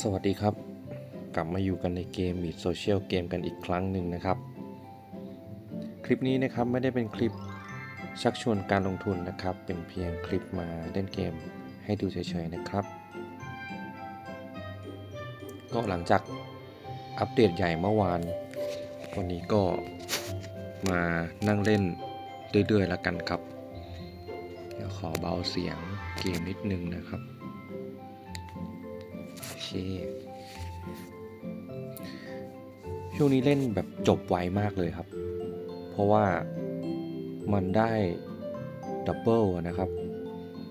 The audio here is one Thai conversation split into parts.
สวัสดีครับ กลับมาอยู่กันในเกมมีโซเชียลเกมกันอีกครั้งหนึ่งนะครับ คลิปนี้นะครับไม่ได้เป็นคลิปชักชวนการลงทุนนะครับ เป็นเพียงคลิปมาเล่นเกมให้ดูเฉยๆนะครับ ก็หลังจากอัปเดตใหญ่เมื่อวาน วันนี้ก็มานั่งเล่นเรื่อยๆแล้วกันครับ เดี๋ยวขอเบาเสียงเกมนิดนึงนะครับ ช่วงนี้เล่นแบบจบไวมากเลยครับ เพราะว่ามันได้ดับเบิลนะครับ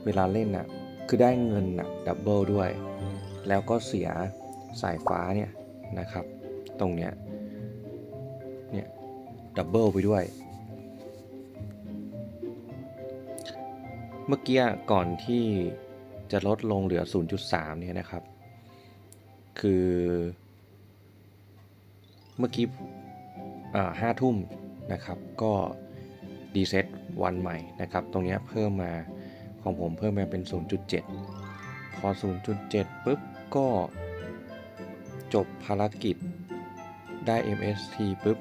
เวลาเล่นน่ะคือได้เงินน่ะดับเบิลด้วย แล้วก็เสียสายฟ้าเนี่ยนะครับ ตรงเนี้ยเนี่ยดับเบิลไปด้วย เมื่อกี้ก่อนที่จะลดลงเหลือ 0.3 เนี่ยนะครับ คือ เมื่อกี้ห้าทุ่มนะครับก็ดีเซ็ตวันใหม่นะครับ ตรงนี้เพิ่มมาของผมเพิ่มมาเป็น 0.7 พอ 0.7ปุ๊บก็จบภารกิจได้ MST ปุ๊บ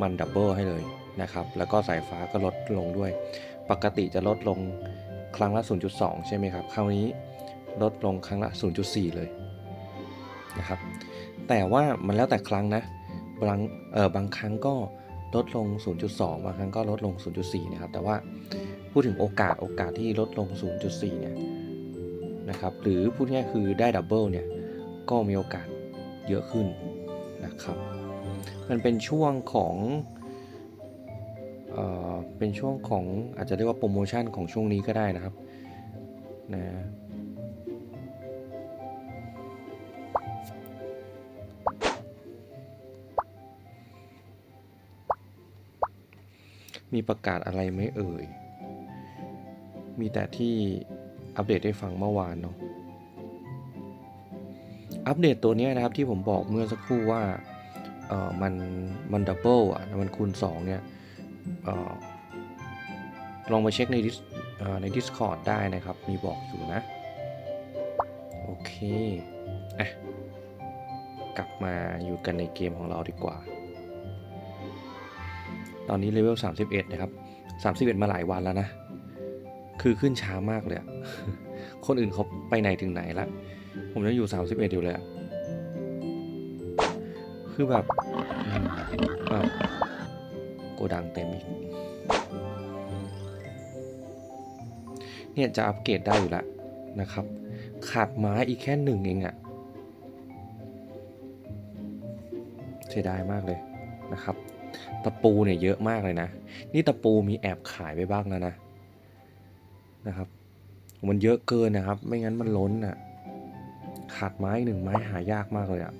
มันดับเบิลให้เลยนะครับ แล้วก็สายฟ้าก็ลดลงด้วย ปกติจะลดลงครั้งละ 0.2 ใช่ไหมครับ คราวนี้ลดลงครั้งละ 0.4 เลย นะครับ แต่ว่ามันแล้วแต่ครั้งนะ บางเออบางครั้งก็ลดลง 0.2 บางครั้งก็ลดลง 0.4 นะครับ แต่ว่าพูดถึงโอกาสโอกาสที่ลดลง 0.4 เนี่ยนะครับ หรือพูดง่ายคือได้ดับเบิลเนี่ย ก็มีโอกาสเยอะขึ้นนะครับ มันเป็นช่วงของเอ่อเป็นช่วงของอาจจะเรียกว่าโปรโมชั่นของช่วงนี้ก็ได้นะครับนะ มีประกาศอะไรไหมเอ่ย มีแต่ที่อัปเดตให้ฟังเมื่อวานเนาะ อัปเดตตัวนี้นะครับที่ผมบอกเมื่อสักครู่ว่าเออมันมันดับเบิลอะ มันคูณ 2 เนี่ยออลองไปเช็คใน Dis เอ่อใน Discord ได้นะครับ มีบอกอยู่นะ โอเค อะ กลับมาอยู่กันในเกมของเราดีกว่า ตอนนี้เลเวล31 นะครับ 31 มาหลายวันแล้วนะ คือขึ้นช้ามากเลย คนอื่นเขาไปไหนถึงไหนละ ผมยังอยู่ 31 อยู่เลยคือแบบอ้าวโกดังเต็มอีก เนี่ยจะอัปเกรดได้อยู่แล้วนะครับ ขาดไม้อีกแค่หนึ่งเองอะเสียดายมากเลยนะครับ ตะปูเนี่ยเยอะมากเลยนะ นี่ตะปูมีแอบขายไปบ้างแล้วนะนะครับ มันเยอะเกินนะครับ ไม่งั้นมันล้นอะ ขาดไม้หนึ่งไม้หายากมากเลยอะ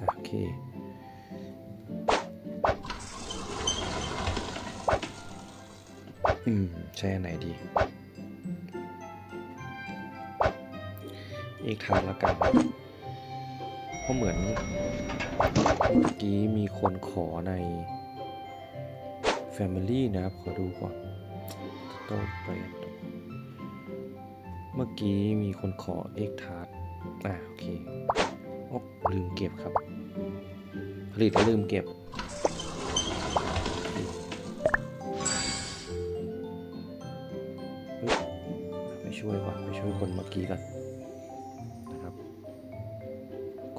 โอเคอืมใช้อันไหนดีอีกทานละกัน ราะเหมือนเมื่อกี้มีคนขอใน Family นะครับ ขอดูก่อนโต้เปรตเมื่อกี้มีคนขอเอกทาร์ดอ่าโอเคอ๊อลืมเก็บครับ ผลิตแล้วลืมเก็บไปช่วยก่อนไปช่วยคนเมื่อกี้ก่อน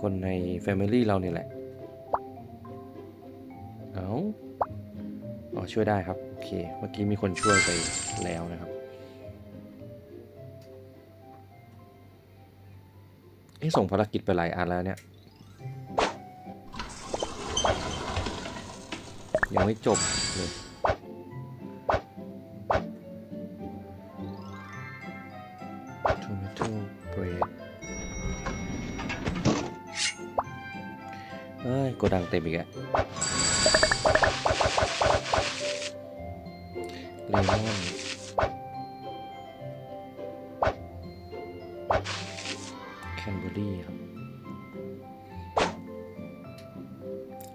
คนใน Family เราเนี่ยแหละ เอาอ๋อช่วยได้ครับ โอเค เมื่อกี้มีคนช่วยไปแล้วนะครับเอ๊ะส่งภารกิจไปหลายอันแล้วเนี่ย ยังไม่จบเลย ดังเต็มอีกอะเลมอนแคนเบอรี่ครับ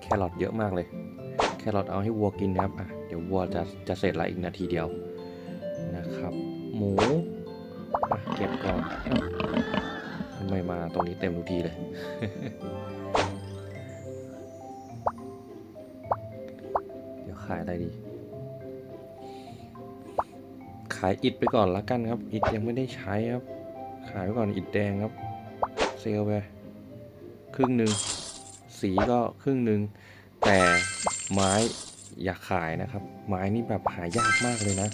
แครอทเยอะมากเลย แครอทเอาให้วัวกินนะครับอะเดี๋ยววัวจะจะเสร็จละอีกนาทีเดียวนะครับ หมูอะเก็บก่อนอ้าวเห็นไมมมาตรงนี้เต็มทุกทีเลย ขายอะไรดี ขายอิฐไปก่อนละกันครับ อิฐยังไม่ได้ใช้ครับ ขายไปก่อนอิฐแดงครับ เซลไปครึ่งหนึ่งสีก็ครึ่งหนึ่งแต่ไม้อย่าขายนะครับ ไม้นี่แบบหายากมากเลยนะ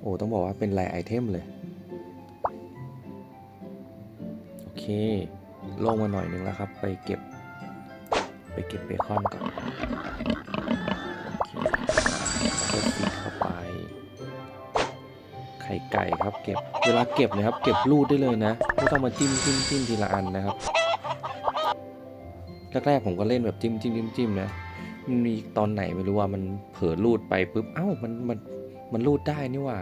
โอ้ต้องบอกว่าเป็นแรไอเทมเลย โอเค ลงมาหน่อยนึงแล้วครับ ไปเก็บ ไปเก็บเบคอนก่อน ข่ไก่ครับ เก็บเวลาเก็บนะครับ เก็บรูดได้เลยนะไม่ต้องมาจิ้มจิ้มจิ้มทีละอันนะครับแรกๆผมก็เล่นแบบจิ้มจิ้มจิ้มจิ้มนะมันมีตอนไหนไม่รู้ว่ามันเผลอรูดไปปุ๊บเอ้ามันมันมันรูดได้นี่ว่า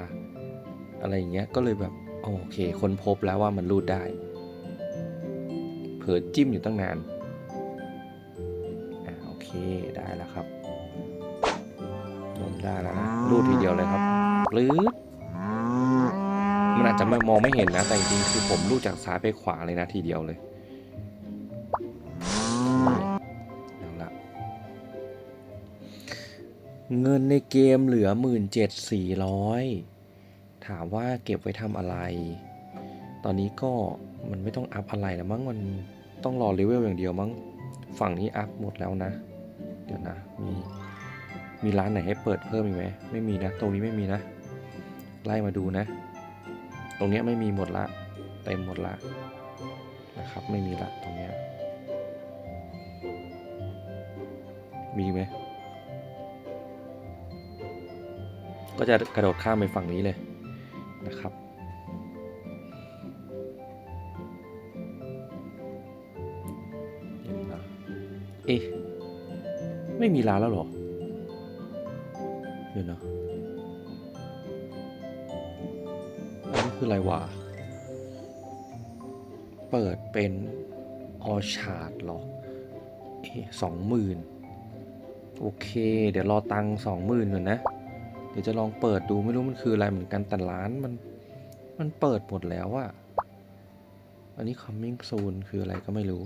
อะไรอย่างเงี้ยก็เลยแบบโอเคคนพบแล้วว่ามันรูดได้ เผลอจิ้มอยู่ตั้งนานอ่าโอเคได้แล้วครับลงได้แล้วนะรูดทีเดียวเลยครับปลื้ด มันอาจจะไม่มองไม่เห็นนะ แต่จริงๆคือผมรูดจากซ้ายไปขวาเลยนะทีเดียวเลยเอาละเงินในเกมเหลือ 17,400 ถามว่าเก็บไว้ทำอะไร ตอนนี้ก็มันไม่ต้องอัพอะไรแล้วมั้งมันต้องรอเลเวลอย่างเดียวมั้งฝั่งนี้อัพหมดแล้วนะ เดี๋ยวนะ มีมีร้านไหนให้เปิดเพิ่มอีกไหมไม่มีนะ ตรงนี้ไม่มีนะ ไล่มาดูนะ ตรงเนี้ยไม่มีหมดละเต็มหมดละนะครับ ไม่มีละตรงเนี้ยมีไหมก็จะกระโดดข้ามไปฝั่งนี้เลยนะครับ เอ๊ะ ไม่มีร้านแล้วหรอ เดี๋ยวนะ คืออะไรวะ เปิดเป็นออชาร์ดหรอสองหมื่นโอเค เดี๋ยวรอตังสองหมื่นก่อนนะ เดี๋ยวจะลองเปิดดูไม่รู้มันคืออะไรเหมือนกันแต่ร้านมัน มันเปิดหมดแล้วอะอันนี้ coming soon คืออะไรก็ไม่รู้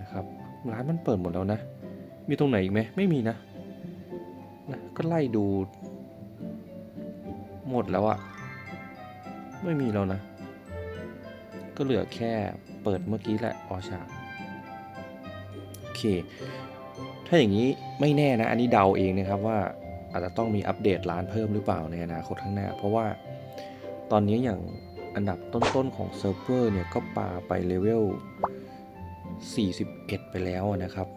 นะครับ ร้านมันเปิดหมดแล้วนะ มีตรงไหนอีกไหมไม่มีนะนะ ก็ไล่ดู หมดแล้วอะ ไม่มีแล้วนะ ก็เหลือแค่เปิดเมื่อกี้แหละออชาโอเค ถ้าอย่างนี้ไม่แน่นะ อันนี้เดาเองนะครับว่าอาจจะต้องมีอัปเดตร้านเพิ่มหรือเปล่าในอนาคตข้างหน้า เพราะว่าตอนนี้อย่างอันดับต้นๆของเซิร์ฟเวอร์เนี่ยก็ปาไปเลเวล 41 ไปแล้วนะครับ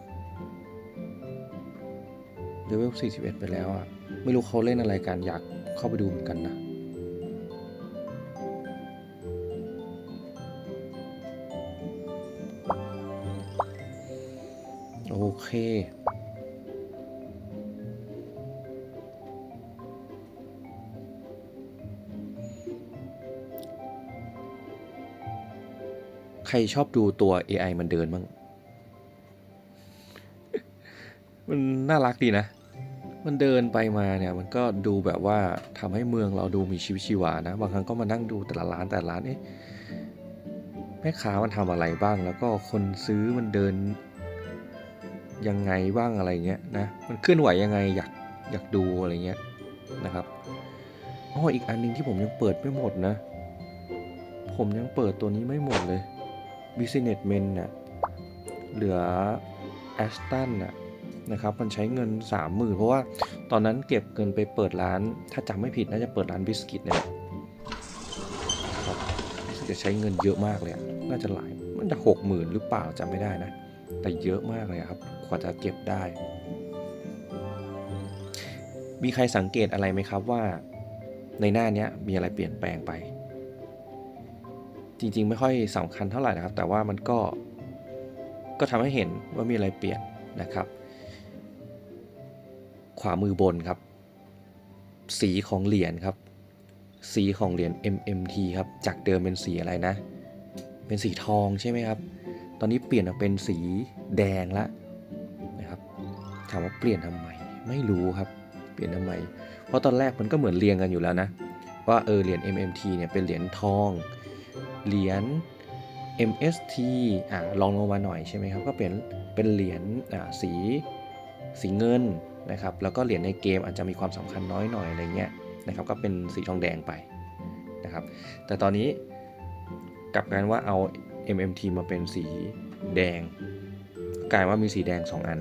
เลเวล 41 ไปแล้วอะไม่รู้เขาเล่นอะไรกันอยากเข้าไปดูเหมือนกันนะ โอเค ใครชอบดูตัว AI มันเดินบ้าง มันน่ารักดีนะ มันเดินไปมาเนี่ยมันก็ดูแบบว่าทำให้เมืองเราดูมีชีวิตชีวานะ บางครั้งก็มานั่งดูแต่ละร้านแต่ละร้านเอ๊ะแม่ค้ามันทำอะไรบ้างแล้วก็คนซื้อมันเดิน ยังไงบ้างอะไรเงี้ยนะมันเคลื่อนไหวยังไงอยากอยากดูอะไรเงี้ยนะครับอ๋ออีกอันหนึงที่ผมยังเปิดไม่หมดนะ ผมยังเปิดตัวนี้ไม่หมดเลย Businessmen น่ะเหลือ a s t o n น่ะนะครับมันใช้เงิน 30,000 เพราะว่าตอนนั้นเก็บเงินไปเปิดร้าน ถ้าจำไม่ผิดน่าจะเปิดร้านบิสกิตเนี่ยครับจะใช้เงินเยอะมากเลยน่าจะหลายมันจะหกหมื่นหรือเปล่าจำไม่ได้นะ แต่เยอะมากเลยครับ ว่าจะเก็บได้ มีใครสังเกตอะไรไหมครับว่า ในหน้านี้มีอะไรเปลี่ยนแปลงไป จริงๆ ไม่ค่อยสำคัญเท่าไหร่นะครับ แต่ว่ามันก็ก็ทำให้เห็นว่ามีอะไรเปลี่ยนนะครับ ขวามือบนครับ สีของเหรียญครับ สีของเหรียญ MMT ครับ จากเดิมเป็นสีอะไรนะ เป็นสีทองใช่ไหมครับ ตอนนี้เปลี่ยนมาเป็นสีแดงละ ถามว่าเปลี่ยนทำไมไม่รู้ครับ เปลี่ยนทำไม เพราะตอนแรกมันก็เหมือนเรียงกันอยู่แล้วนะ ว่าเออเหรียญ MMT เนี่ยเป็นเหรียญทอง เหรียญ MST อ่าลองลงมาหน่อยใช่ไหมครับ ก็เป็นเป็นเหรียญอ่าสีสีเงินนะครับ แล้วก็เหรียญในเกมอาจจะมีความสำคัญน้อยหน่อยอะไรเงี้ยนะครับ ก็เป็นสีทองแดงไปนะครับ แต่ตอนนี้กลับกันว่าเอา MMT มาเป็นสีแดง กลายว่ามีสีแดง 2 อัน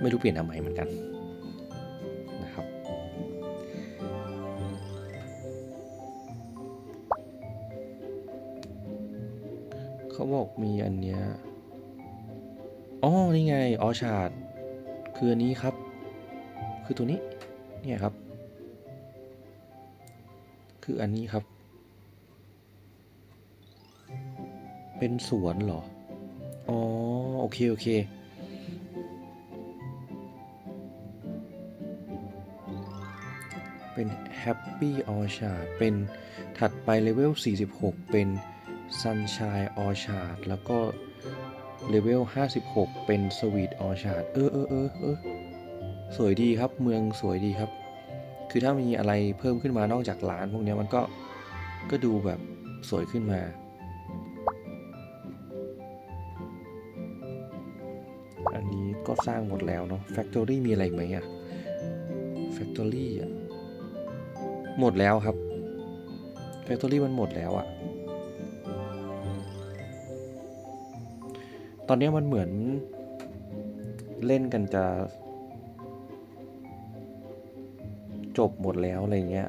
ไม่รู้เปลี่ยนทำไมเหมือนกันนะครับ เขาบอกมีอันเนี้ยอ๋อนี่ไงออชาร์ดคืออันนี้ครับ คือตัวนี้เนี่ยครับ คืออันนี้ครับ เป็นสวนเหรอ อ๋อ โอเค โอเค เป็น Happy Orchard เป็นถัดไปเลเวล 46 เป็น Sunshine Orchard แล้วก็เลเวล 56 เป็น Sweet Orchard เออเออเออเออสวยดีครับเมืองสวยดีครับ คือถ้ามีอะไรเพิ่มขึ้นมานอกจากร้านพวกเนี้ยมันก็ก็ดูแบบสวยขึ้นมาอันนี้ก็สร้างหมดแล้วเนาะ Factory มีอะไรไหมอะ Factory อะ หมดแล้วครับ Factory มันหมดแล้วอะตอนนี้มันเหมือนเล่นกันจะ จบหมดแล้ว อะไรเงี้ย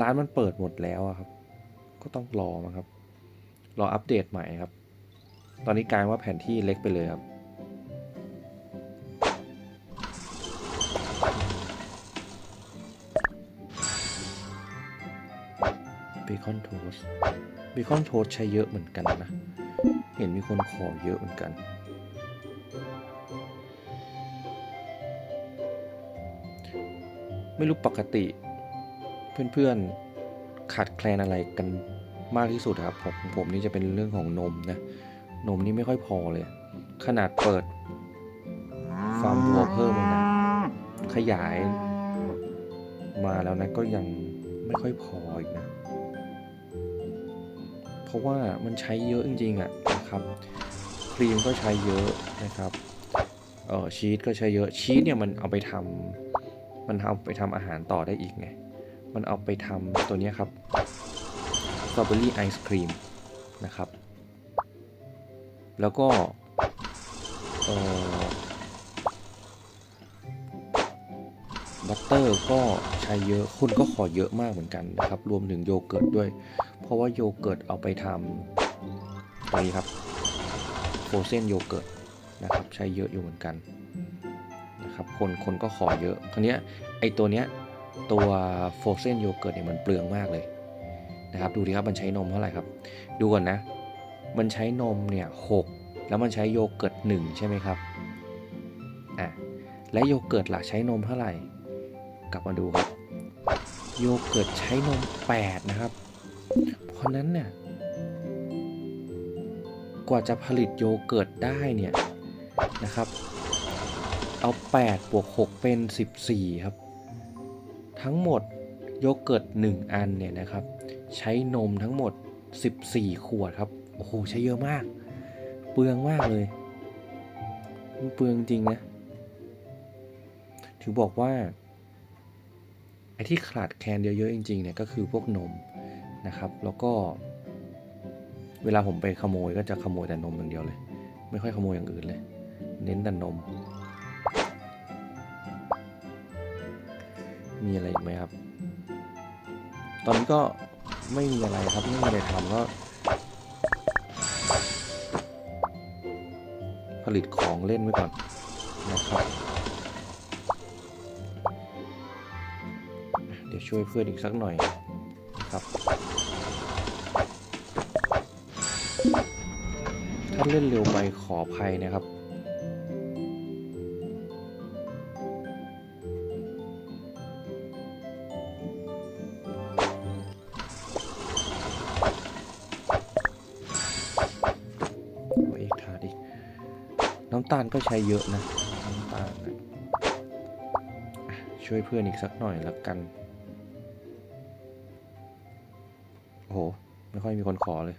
ร้านมันเปิดหมดแล้วอะครับ ก็ต้องรอมาครับ รออัปเดตใหม่ครับ ตอนนี้กลายว่าแผนที่เล็กไปเลยครับ คอนโทสเบคอนโทสใช้เยอะเหมือนกันนะ เห็นมีคนขอเยอะเหมือนกันไม่รู้ปกติ เพื่อนๆขาดแคลนอะไรกันมากที่สุดครับผมผมนี่จะเป็นเรื่องของนมนะ นมนี่ไม่ค่อยพอเลย ขนาดเปิดฟาร์มวัวเพิ่มนะ ขยายมาแล้วนะก็ยังไม่ค่อยพออีกนะ เพราะว่ามันใช้เยอะจริงๆอะนะครับครีมก็ใช้เยอะนะครับเออชีสก็ใช้เยอะชีสเนี่ยมันเอาไปทำมันเอาไปทำอาหารต่อได้อีกไงมันเอาไปทำตัวเนี้ยครับสตรอเบอรี่ไอศครีมนะครับ แล้วก็เออ บัตเตอร์ก็ใช้เยอะคุณก็ขอเยอะมากเหมือนกันนะครับ รวมถึงโยเกิร์ตด้วย เพราะว่าโยเกิร์ตเอาไปทำอะไรครับโฟเซนโยเกิร์ตนะครับใช้เยอะอยู่เหมือนกันนะครับคนคนก็ขอเยอะคราวเนี้ยไอตัวเนี้ยตัวโฟเซนโยเกิร์ตเนี่ยมันเปลืองมากเลยนะครับดูดิครับมันใช้นมเท่าไหร่ครับ ดูก่อนนะ มันใช้นมเนี่ยหกแล้วมันใช้โยเกิร์ตหนึ่งใช่ไหมครับอะและโยเกิร์ตล่ะใช้นมเท่าไหร่ กลับมาดูครับโยเกิร์ตใช้นม 8 นะครับ เพราะนั้นเนี่ยกว่าจะผลิตโยเกิร์ตได้เนี่ยนะครับ เอา 8 บวก 6 เป็น 14 ครับ ทั้งหมดโยเกิร์ต 1 อันเนี่ยนะครับ ใช้นมทั้งหมด 14 ขวดครับ โอ้โห ใช้เยอะมาก เปลืองมากเลยเปลืองจริงนะถึงบอกว่า อ้ที่ขาดแคลนเยอะๆจริงๆเนี่ยก็คือพวกนมนะครับ แล้วก็ เวลาผมไปขโมยก็จะขโมยแต่นมอย่างเดียวเลย ไม่ค่อยขโมยอย่างอื่นเลย เน้นแต่นม มีอะไรอีกไหมครับ ตอนนี้ก็ไม่มีอะไรครับไม่มีอะไรทำก็ผลิตของเล่นไว้ก่อนนะครับ ช่วยเพื่อนอีกสักหน่อยครับ ถ้าเล่นเร็วไปขออภัยนะครับเอาอีกถาดิน้ำตาลก็ใช้เยอะนะน้ำตาลนะอะช่วยเพื่อนอีกสักหน่อยแล้วกัน โอ้โห ไม่ค่อยมีคนขอเลย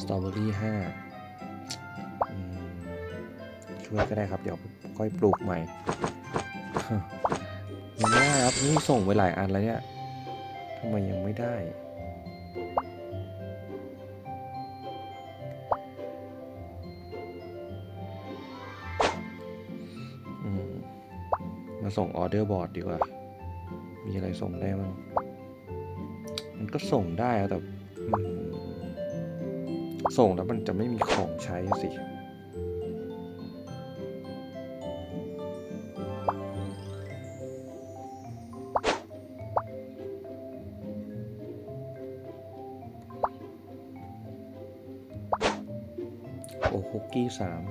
สตรอเบอรี่ห้าช่วยก็ได้ครับ เดี๋ยวค่อยปลูกใหม่ยังไม่ได้ครับ นี่ส่งไปหลายอันแล้วเนี่ยทำไมยังไม่ได้ ส่งออเดอร์บอร์ดดีกว่า มีอะไรส่งได้บ้างมันก็ส่งได้แต่ส่งแล้วมันจะไม่มีของใช้สิโอ้คุกกี้สาม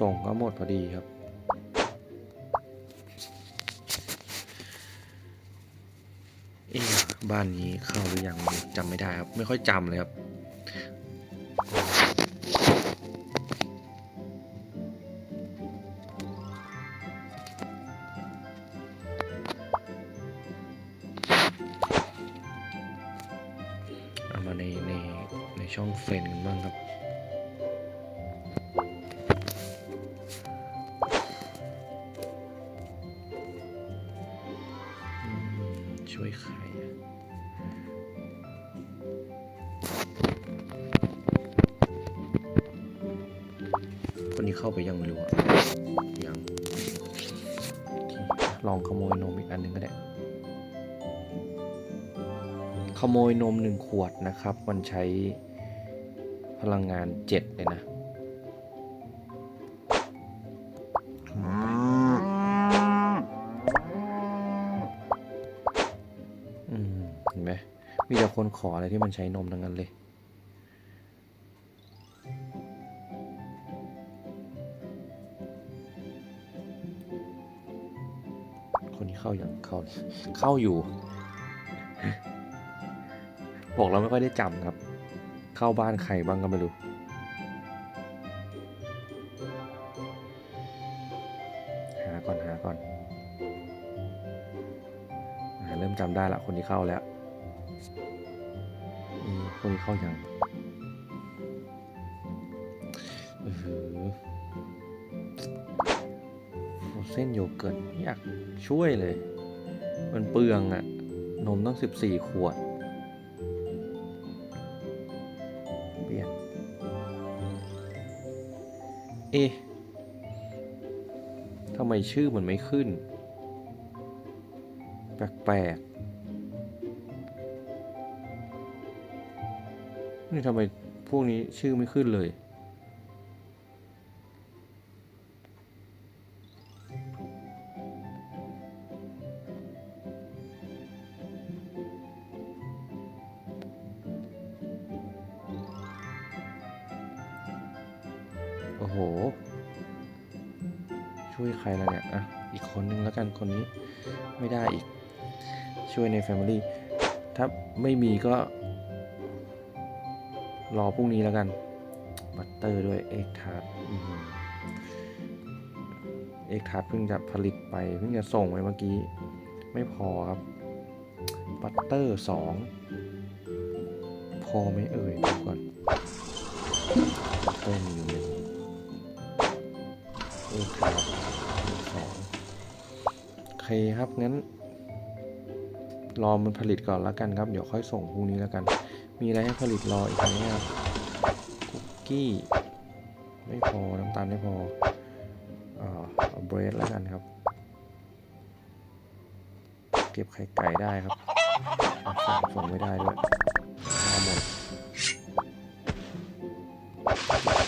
ส่งก็หมดพอดีครับ บ้านนี้เข้าหรือยังจำไม่ได้ครับ ไม่ค่อยจำเลยครับ เอามาในในในช่องเฟรนด์กันบ้างครับาไปยังไม่รู้อะยังลองขโมยนมอีกอันหนึ่งก็ได้ ขโมยนมหนึ่งขวดนะครับ มันใช้พลังงานเจ็ดเลยนะเห็นไหมมีแต่คนขออะไรที่มันใช้นมทั้งนั้นเลยาอย่างเข้าเข้าอยู่ บอกเราไม่ค่อยได้จำครับ เข้าบ้านใครบ้างก็ไม่รู้หาก่อนหาก่อนเริ่มจำได้ละคนที่เข้าแล้วคนที่เข้าอยัง เส้นโยเกิร์ตไม่อยากช่วยเลย มันเปลืองอะนมต้องสิบสี่ขวด เปลี่ยน เอ๊ะทำไมชื่อมันไม่ขึ้น แปลกๆ นี่ทำไมพวกนี้ชื่อไม่ขึ้นเลย โอ้โห ช่วยใครละเนี่ย อะ อีกคนนึงแล้วกันคนนี้ไม่ได้อีก ช่วยใน Family ถ้าไม่มีก็ รอพรุ่งนี้แล้วกัน บัตเตอร์ด้วยเอ็กทาร์เอ็กทาร์เพิ่งจะผลิตไป เพิ่งจะส่งไปเมื่อกี้ ไม่พอครับ บัตเตอร์สองพอไหมเอ่ยดูก่อนบัตเตอร์มีอยู่หนึ่ง เอ็กทาร์สองโอเคครับงั้น รอมันผลิตก่อนแล้วกันครับ เดี๋ยวค่อยส่งพรุ่งนี้แล้วกัน มีอะไรให้ผลิตรออีกไหมครับคุกกี้ไม่พอน้ำตาลไม่พออ่าเอาเบรดแล้วกันครับ เก็บไข่ไก่ได้ครับอะส่งส่งไม่ได้ด้วยมาหมด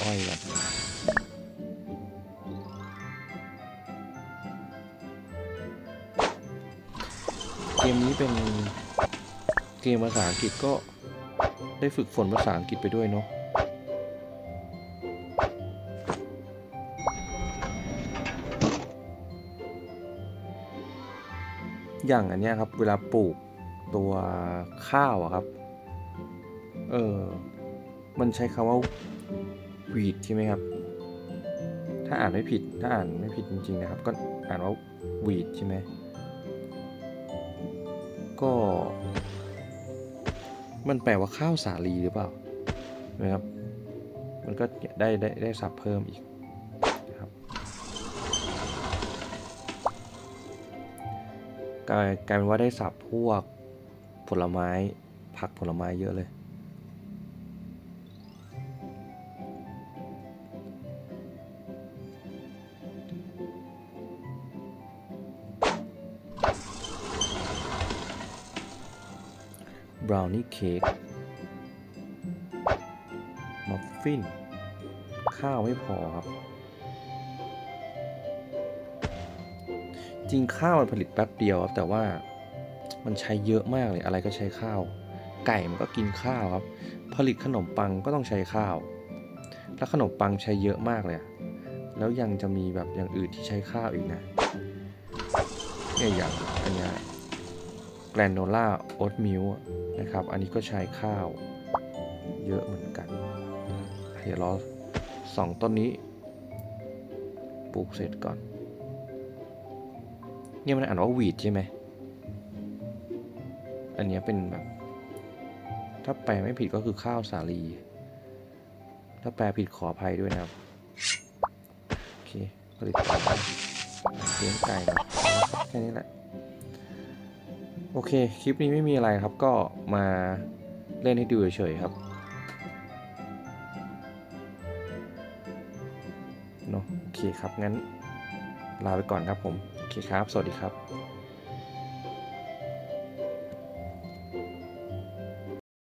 อ้อยก่อน เกมนี้เป็นเกมภาษาอังกฤษก็ได้ฝึกฝนภาษาอังกฤษไปด้วยเนาะอย่างอันเนี้ยครับ เวลาปลูกตัวข้าวอะครับ เออ มันใช้คำว่า weed ใช่ไหมครับถ้าถ้าอ่านไม่ผิด ถ้าอ่านไม่ผิดจริงๆนะครับ ก็อ่านว่าวีดใช่ไหม ก็ มันแปลว่าข้าวสาลีหรือเปล่านะครับ มันก็ได้ได้ได้สับเพิ่มอีกนะครับกลายกลายเป็นว่าได้สับพวกผลไม้ผักผลไม้เยอะเลย ราวนี่เค้กมัฟฟิน ข้าวไม่พอครับ จริงข้าวมันผลิตแป๊บเดียวครับ แต่ว่ามันใช้เยอะมากเลยอะไรก็ใช้ข้าว ไก่มันก็กินข้าวครับ ผลิตขนมปังก็ต้องใช้ข้าว แล้วขนมปังใช้เยอะมากเลย แล้วยังจะมีแบบอย่างอื่นที่ใช้ข้าวอีกนะเนี่ยอย่างอันเนี้ย แกรนโนล่าโอ๊ตมิลนะครับ อันนี้ก็ใช้ข้าวเยอะเหมือนกัน เดี๋ยวรอสองต้นนี้ ปลูกเสร็จก่อน เนี่ยมันอ่านว่าวีดใช่ไหม อันนี้เป็นแบบ ถ้าแปลไม่ผิดก็คือข้าวสาลี ถ้าแปลผิดขออภัยด้วยนะครับ โอเคผลิตไก่เลี้ยงไก่นะแค่นี้แหละ โอเค คลิปนี้ไม่มีอะไรครับก็มาเล่นให้ดูเฉยๆครับเนาะโอเคครับงั้นลาไปก่อนครับผม โอเคครับ สวัสดีครับ